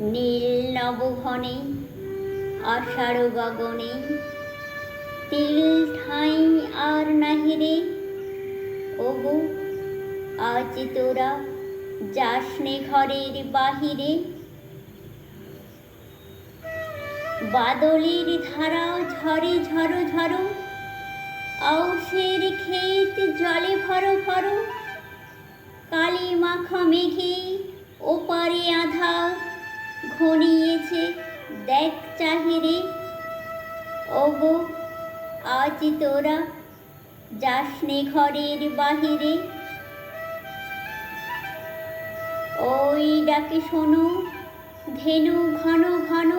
নীল নবঘনে আষাঢ় গগনে, তিল ঠাঁই আর নাহিরে, ওগো আজ তোরা যাসনে ঘরের বাহিরে। বাদলের ধারা ঝরে ঝরো ঝরো আউশের ক্ষেত জলে ভরো ভরো কালি মাখা মেঘে ঘনিয়েছে। দেখ চাহিরে। ওগো, আজ তোরা যাসনে ঘরের বাহিরে। ওই ডাকে শোনো ধেনু ঘন ঘন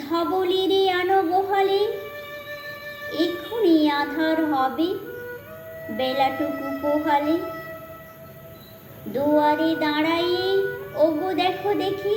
ধবলিরে আনো গোহালে। এক্ষুনি আধার হবে বেলাটুকু পোহালে। দুয়ারে দাঁড়াইয়ে ওগো দেখো দেখি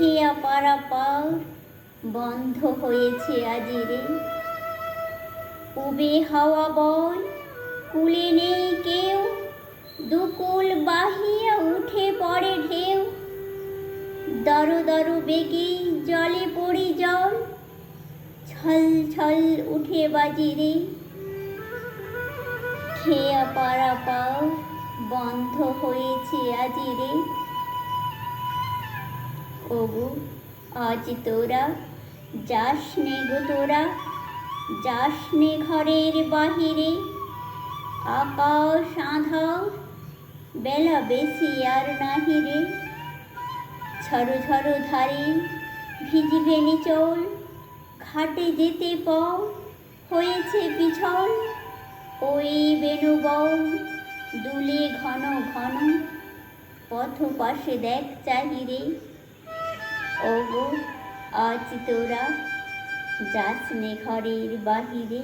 খেয়া পার বন্ধ হয়েছে আজিরে উবে হাওয়া বল কুলে নেই কেউ। দুকুল বাহিয়া উঠে পড়ে ঢেউ। দর দর বেগে জলে পড়ি জল। ছল ছল উঠে বাজিরে খেয়া পাড়া পাও বন্ধ হয়েছে আজিরে ওগো আজ তোরা যাস নে গো তোরা যাস নে ঘরের বাহিরে। আকাশ আধার বেলা বেশি আর নাহিরে ঝড়ো ঝড়ো ধারে ভিজিবে নিচল ঘাটে যেতে পাও, হয়েছে পিছল। ওই বেনু বেণুবউ দুলে ঘন ঘন, পথ পাশে দেখ চাহিরে। ওগো আজ তোরা যাস নে ঘরের বাহিরে।